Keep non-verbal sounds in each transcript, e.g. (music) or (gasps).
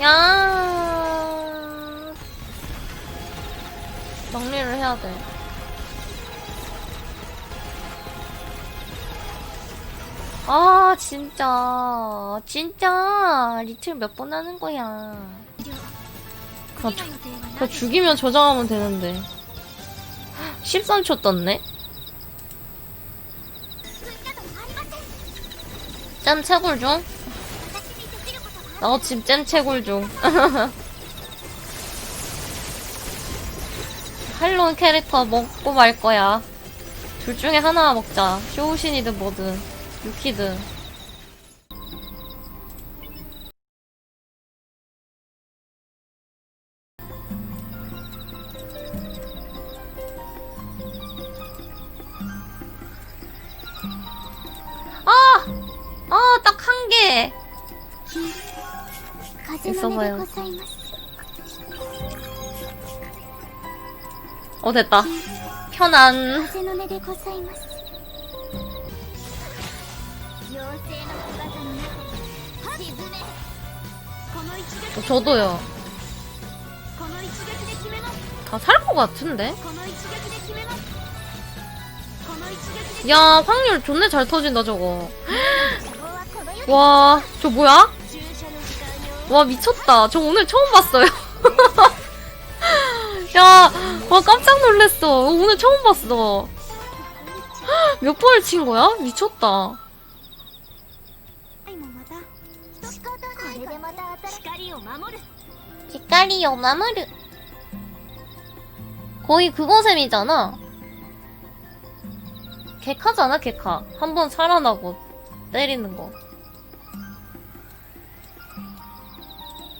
야 정리를 해야 돼. 아 진짜 진짜 리틀 몇 번 하는 거야. 그, 그 죽이면 저장하면 되는데. 13초 떴네. 잼 채굴 중. 나 지금 잼 채굴 중. (laughs) 할로윈 캐릭터 먹고 말 거야. 둘 중에 하나 먹자. 쇼우신이든 뭐든. 유키든. 써봐요. 어 됐다. 편안. 어, 저도요. 다 살 것 같은데? 야, 확률 존나 잘 터진다, 저거. 와, 저 뭐야? 와 미쳤다. 저 오늘 처음 봤어요. (laughs) 야, 와 깜짝 놀랬어 어, 오늘 처음 봤어. (gasps) 몇 번을 친 거야? 미쳤다. 빛깔이 요마무르 거의 그거 셈이잖아. 개카잖아, 개카. 한 번 살아나고 때리는 거.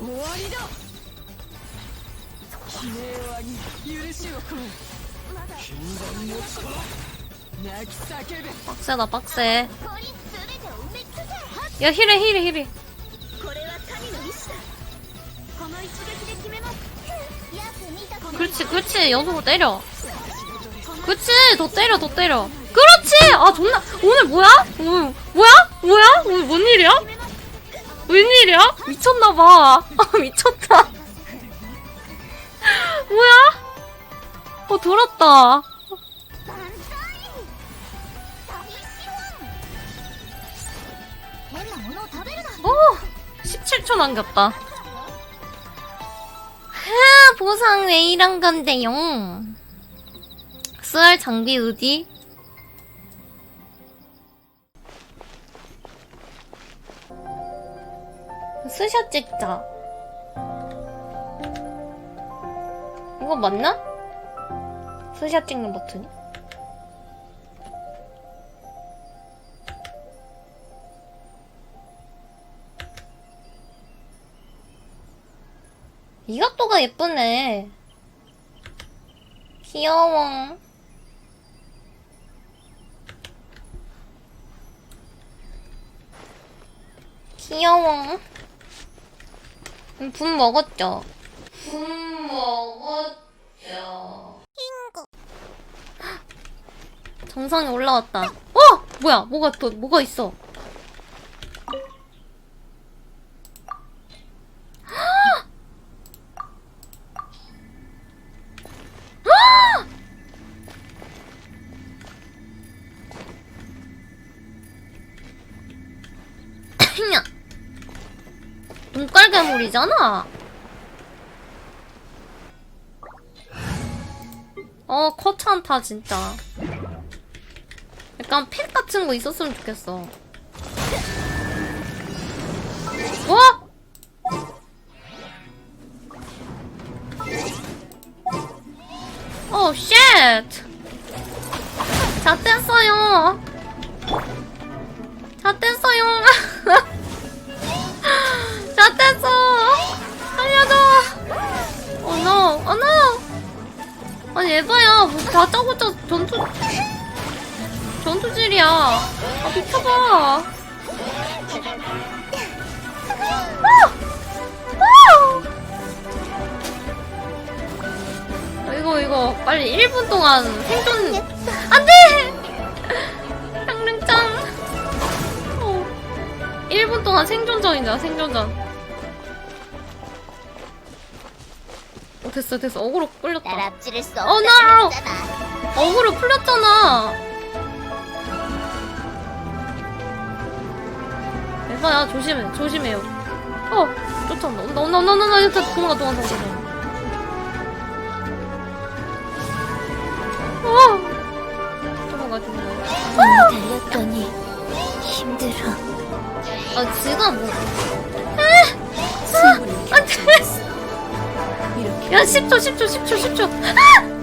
終わりだ悲鳴を上げ許しを請う禁断の子泣き叫べ 빡세다, 빡세. コイン全てを埋め尽くせ 야, 힐해, 힐해, 힐해. これは神の意志だこの一撃で決めますやつ見たこの 그렇지, 그렇지. 연속으로 때려. 그렇지, 더 때려, 더 때려. 그렇지! 아, 존나. 오늘 뭐야? 오늘, 뭐야? 뭐야? 오늘 뭔 일이야? 웬일이야? 미쳤나봐. 아, (laughs) 미쳤다. (laughs) 뭐야? 어, 돌았다. 오! 17초 남겼다. 하, 보상 왜 이런 건데요? 수월 장비 우디 스샷 찍자. 이거 맞나? 스샷 찍는 버튼이? 이 각도가 예쁘네. 귀여워. 귀여워. 음, 분 먹었죠? 분 먹었죠. 흰거. 정상에 올라왔다. 어! 뭐야? 뭐가 또, 뭐가 있어? 야 눈깔 괴물이잖아. 어, 커찮다, 진짜. 약간 펫 같은 거 있었으면 좋겠어. 어? 오, 쉣! 잣됐어요. 에바야 뭐 다 짜고짜 전투 전투질이야 아 비켜봐 아! 아! 이거 이거 빨리 1분 동안 생존 안돼 향릉짱 어. 1분 동안 생존전이다 생존전 어 됐어 됐어 어그로 끌렸다 날 앞지를 수 어, 없다 no! 그랬잖아. 어그로 풀렸잖아. 에바야 조심해 조심해요. 어 쫓아온다 온다 온다 온다 온다 온다 온다 도망가 도망가 도망가. 어 도망가 도망가. 달렸더니 힘들어. 아 지가 뭐? 10초 10초 10초 10초. 아!